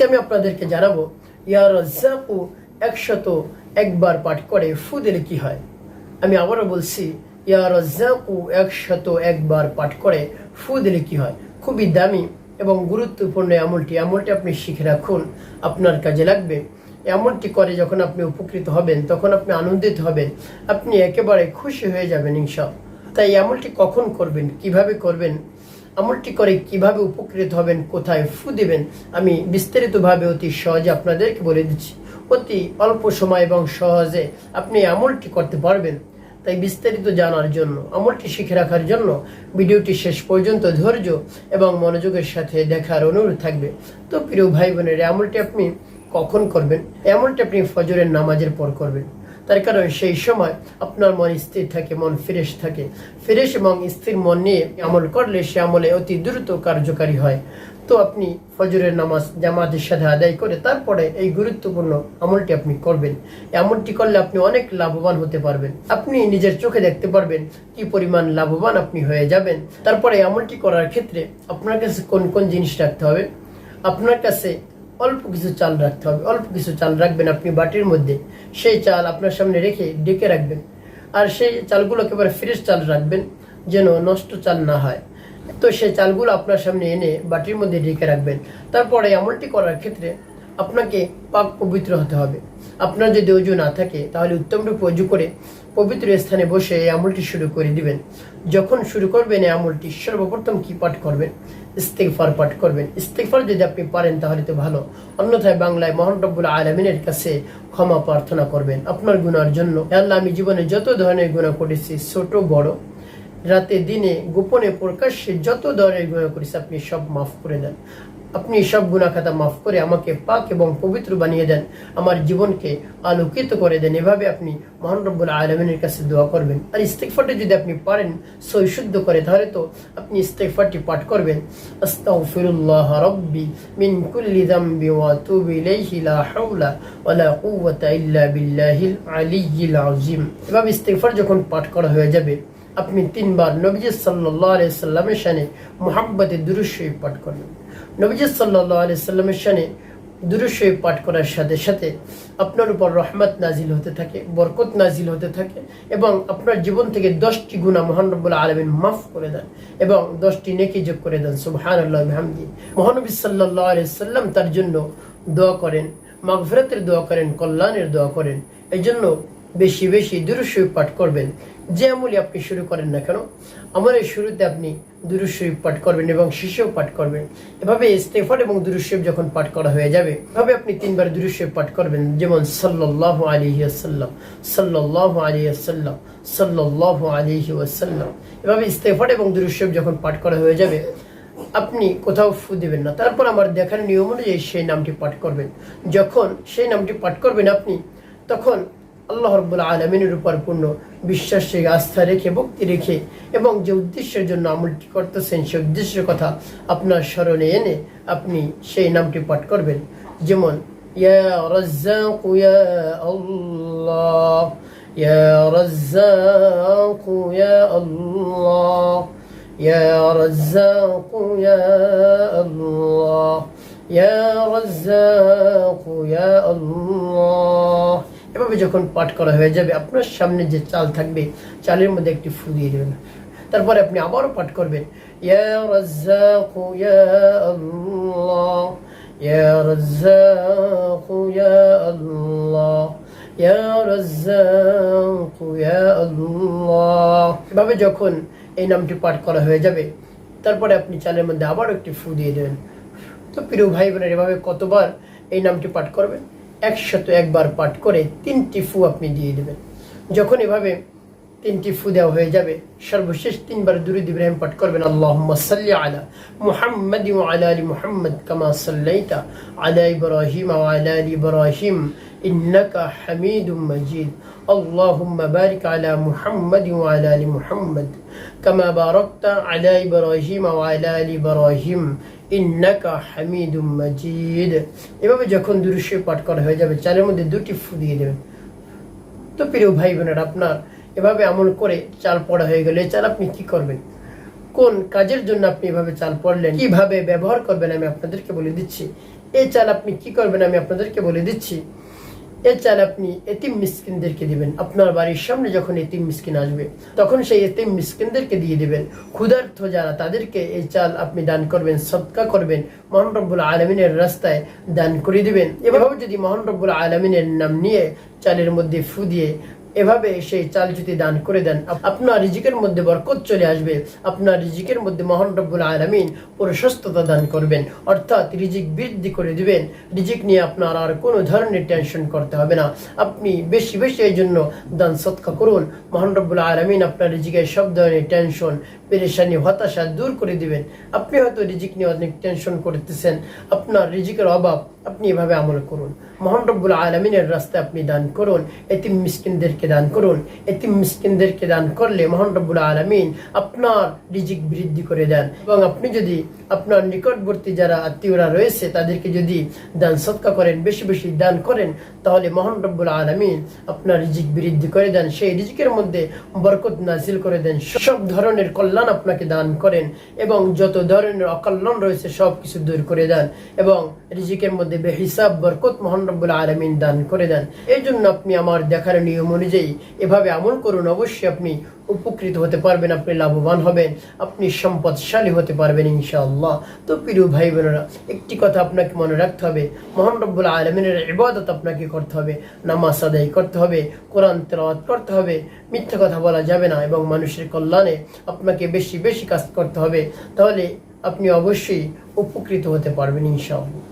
আজকে আমি আপনাদেরকে জানাব, ইয়া রাজ্জাকু একশত একবার পাঠ করে, ফু দিলে কি হয়? আমি আবারও বলছি, ইয়া রাজ্জাকু একশত একবার পাঠ করে, ফু দিলে কি হয়? খুবই দামি এবং গুরুত্বপূর্ণ আমলটি আমলটি আপনি শিখে রাখুন, আপনার কাজে লাগবে। এমনটি করে যখন আপনি উপকৃত হবেন, তখন আপনি আনন্দিত হবেন, আপনি একেবারে খুশি হয়ে যাবেন ইনশা তাই আমলটি কখন করবেন, কীভাবে করবেন? আমলটি করে কীভাবে উপকৃত হবেন, কোথায় ফু দিবেন, আমি বিস্তারিতভাবে অতি সহজে আপনাদেরকে বলে দিচ্ছি। অতি অল্প সময় এবং সহজে আপনি আমলটি করতে পারবেন। তাই বিস্তারিত জানার জন্য, আমলটি শিখে রাখার জন্য ভিডিওটি শেষ পর্যন্ত ধৈর্য এবং মনোযোগের সাথে দেখার অনুরোধ থাকবে। তো প্রিয় ভাই বোনের, আমলটি আপনি কখন করবেন? এই আমলটি আপনি ফজরের নামাজের পর করবেন। তার কারণ সেই সময় আপনার মন স্থির থাকে, মন ফ্রেশ থাকে। ফ্রেশ এবং স্থির মন নিয়ে আমল করলে সে আমলে অতি দ্রুত কার্যকারী হয়। তো আপনি ফজরের নামাজ জামাতের সাথে আদায় করে তারপরে এই গুরুত্বপূর্ণ আমলটি আপনি করবেন। এই আমলটি করলে আপনি অনেক লাভবান হতে পারবেন। আপনি নিজের চোখে দেখতে পারবেন কি পরিমাণ লাভবান আপনি হয়ে যাবেন। তারপরে এই আমলটি করার ক্ষেত্রে আপনার কাছে কোন কোন জিনিস রাখতে হবে? আপনার কাছে অল্প কিছু চাল রাখতে হবে। অল্প কিছু চাল রাখবেন আপনি বাটির মধ্যে। সেই চাল আপনার সামনে রেখে ডেকে রাখবেন। আর সেই চালগুলো একেবারে ফ্রেশ চাল রাখবেন যেন নষ্ট চাল না হয়। তো সেই চালগুলো আপনার সামনে এনে বাটির মধ্যে ডেকে রাখবেন। তারপরে এমনটি করার ক্ষেত্রে আপনাকে পাক পবিত্র হতে হবে। আপনার যদি অজু না থাকে, তাহলে উত্তম রূপে অজু করে পবিত্র স্থানে বসে এই আমলটি শুরু করে দিবেন। যখন শুরু করবেন এই আমলটি, সর্বপ্রথম কি পাঠ করবেন? ইস্তেকফার পাঠ করবেন। ইস্তেকফার যদি আপনি পারেন, তাহলে তো ভালো। অন্যথায় বাংলায় মহান রব্বুল আলমিনের কাছে ক্ষমা প্রার্থনা করবেন। আপনার গুনার জন্য আল্লাহ, আমি জীবনে যত ধরনের গুণা করেছি, ছোট, বড়, রাতে, দিনে, গোপনে, প্রকাশ্যে যত ধরনের গুণা করেছি, আপনি সব মাফ করে দেন। আপনি সব গুণা খাতা মাফ করে আমাকে পাক এবং পবিত্র বানিয়ে দেন, আমার জীবনকে আলোকিত করে দেন। এভাবে আপনি মহান রব্বুল আলমিনের কাছে দোয়া করবেন। আর ইস্তেকফারটি যদি আপনি পারেন সৈশুদ্ধ করে, তাহলে তো আপনি ইস্তেকফারটি পাঠ করবেন। আস্তাগফিরুল্লাহ রব্বি মিন কুল্লি যামবি ওয়া আতুবু ইলাইহি, লা হাওলা ওয়া লা কুওয়াতা ইল্লা বিল্লাহিল আলিয়্যিল আযীম। এভাবে ইস্তেকফার যখন পাঠ করা হয়ে যাবে, আপনি তিনবার নবীজ সাল্লাহ আলি সাল্লামের শানে মোহাব্বতে দুরুশরীফ পাঠ করবেন। নবীজ সাল্লাহ আলি সাল্লামের শানে দুরুশরীফ পাঠ করার সাথে সাথে আপনার উপর রহমত নাজিল হতে থাকে, বরকত নাজিল হতে থাকে এবং আপনার জীবন থেকে দশটি গুণা মহান আলমিন মাফ করে দেন এবং দশটি নেকি যোগ করে দেন সুবহান আল্লাহ হামদি মহানবী সাল্লাহ আলি সাল্লাম তার জন্য দোয়া করেন, মাগফিরাতের দোয়া করেন, কল্যাণের দোয়া করেন এই জন্য বেশি বেশি দুরুশরীফ পাঠ করবেন। যে আমলি আপনি শুরু করেন না কেন আমার এই শুরুতে আপনি দুরুশরীফ পাঠ করবেন এবং শেষেও পাঠ করবেন। এভাবে ইস্তেফার এবং দুরুশরীফ যখন পাঠ করা হয়ে যাবে, এভাবে আপনি তিনবার দুরুশরীফ পাঠ করবেন। যেমন সাল্লাহ আলী আসাল্লাম সাল্লাহ আলী আসাল্লাম সাল্লাহ আলিহি ওয়াসাল্লাম। এভাবে ইস্তেফার এবং দুরুশরীফ যখন পাঠ করা হয়ে যাবে, আপনি কোথাও ফু দেবেন না। তারপর আমার দেখার নিয়ম অনুযায়ী সেই নামটি পাঠ করবেন। যখন সেই নামটি পাঠ করবেন আপনি, তখন আল্লাহ রব্বুল আলমিনের উপর পূর্ণ বিশ্বাস আস্থা রেখে, ভক্তি রেখে এবং যে উদ্দেশ্যের জন্য আমলটি করতেছেন সেই উদ্দেশ্যের কথা আপনার স্মরণে এনে আপনি সেই নামটি পাঠ করবেন। যেমন, ইয়া রাজ্জাক, ইয়া আল্লাহ, ইয়া রাজ্জাক, ইয়া আল্লাহ, ইয়া রাজ্জাক, ইয়া আল্লাহ, ইয়া রাজ্জাক, ইয়া আল্লাহ এভাবে যখন পাঠ করা হয়ে যাবে, আপনার সামনে যে চাল থাকবে, চালের মধ্যে একটি ফু দিয়ে দেবেন। তারপরে আপনি আবারও পাঠ করবেন। এভাবে যখন এই নামটি পাঠ করা হয়ে যাবে, তারপরে আপনি চালের মধ্যে আবারও একটি ফু দিয়ে দেবেন। তো প্রিয় ভাই বোনের এভাবে কতবার এই নামটি পাঠ করবেন? একশত একবার পাঠ করে তিনটি ফু আপনি দিয়ে দেবেন যখন এভাবে তিনটি ফু দেওয়া হয়ে যাবে সর্বশেষ তিনবার দুরুদ ইব্রাহিম পাঠ করবেন আল্লাহ সাল্লি আলা মুহাম্মদ আলা আলী মুহাম্মদ কামা সাল্লাইতা আলা ইব্রাহিম আলা আলী ইব্রাহিম إنك حميد مجيد اللهم بارك على محمد وعلى آل محمد كما باركت على إبراهيم وعلى آل إبراهيم ইন্নাকা হামিদুম মাজিদ। এভাবে যখন দুরুশে পাঠ করা হয়ে যাবে, চালের মধ্যে দুটি ফু দিয়ে দেবেন। তো প্রিয় ভাই বোনের আপনার এভাবে আমল করে চাল পড়া হয়ে গেলে, চাল আপনি কি করবেন? কোন কাজের জন্য আপনি এভাবে চাল পড়লেন? কীভাবে ব্যবহার করবেন? আমি আপনাদেরকে বলে দিচ্ছি। এই চাল আপনি কি করবেন? আমি আপনাদেরকে বলে দিচ্ছি। চাল আপনি এতিম মিসকিনদেরকে দিবেন। আপনার বাড়ির সামনে যখন এতিম মিসকিন আসবে, তখন সেই এতিম মিসকিনদেরকে দিয়ে দিবেন। ক্ষুধার্থ যারা, তাদেরকে এই চাল আপনি দান করবেন সৎকা করবেন, মহান রব্বুল আলমিনের রাস্তায় দান করে দিবেন। এভাবে যদি মহান রব্বুল আলমিনের নাম নিয়ে চালের মধ্যে ফু দিয়ে এভাবে সেই চাল যদি দান করে দেন আপনার রিজিকের মধ্যে বরকত চলে আসবে। আপনার রিজিকের মধ্যে মহান রব্বুল আলমিন প্রশস্ততা দান করবেন। অর্থাৎ রিজিক বৃদ্ধি করে দিবেন। রিজিক নিয়ে আপনার আর কোনো ধরনের টেনশন করতে হবে না। আপনি বেশি বেশি এই জন্য দান সৎকা করুন। মহান রব্বুল আলমিন আপনার রিজিকের সব ধরনের টেনশন পেরেশানি, হতাশা দূর করে দিবেন। আপনি হয়তো রিজিক নিয়ে অনেক টেনশন করতেছেন। আপনার রিজিকের অভাব আপনি এভাবে আমল করুন। মহান রব্বুল আলমিনের রাস্তায় আপনি দান করুন। এতিম মিসকিনদেরকে দান করুন। এতিম মিসকিনদেরকে দান করলে মহান রব্বুল আলমিন আপনার রিজিক বৃদ্ধি করে দেন। এবং আপনি যদি আপনার নিকটবর্তী যারা আত্মীয়রা রয়েছে, তাদেরকে যদি দান সৎকা করেন, বেশি বেশি দান করেন, তাহলে মহান রব্বুল আলমিন আপনার রিজিক বৃদ্ধি করে দেন। সেই রিজিকের মধ্যে বরকত নাজিল করে দেন। সব ধরনের কল্যাণ আপনাকে দান করেন এবং যত ধরনের অকল্যাণ রয়েছে, সব কিছু দূর করে দেন এবং রিজিকের মধ্যে বেহিসাব, বরকত মোহান রব্বুল আলমিন দান করে দেন। এই জন্য আপনি আমার দেখার নিয়ম অনুযায়ী এভাবে আমল করুন, অবশ্যই আপনি উপকৃত হতে পারবেন, আপনি লাভবান হবেন, আপনি সম্পদশালী হতে পারবেন ইনশাআল্লাহ। তো প্রিয় ভাই বোনেরা, একটি কথা আপনাকে মনে রাখতে হবে, মোহান রব্বুল আলমিনের ইবাদত আপনাকে করতে হবে, নামাজ আদায় করতে হবে, কোরআন তেলাওয়াত করতে হবে, মিথ্যা কথা বলা যাবে না এবং মানুষের কল্যাণে আপনাকে বেশি বেশি কাজ করতে হবে, তাহলে আপনি অবশ্যই উপকৃত হতে পারবেন ইনশাআল্লাহ।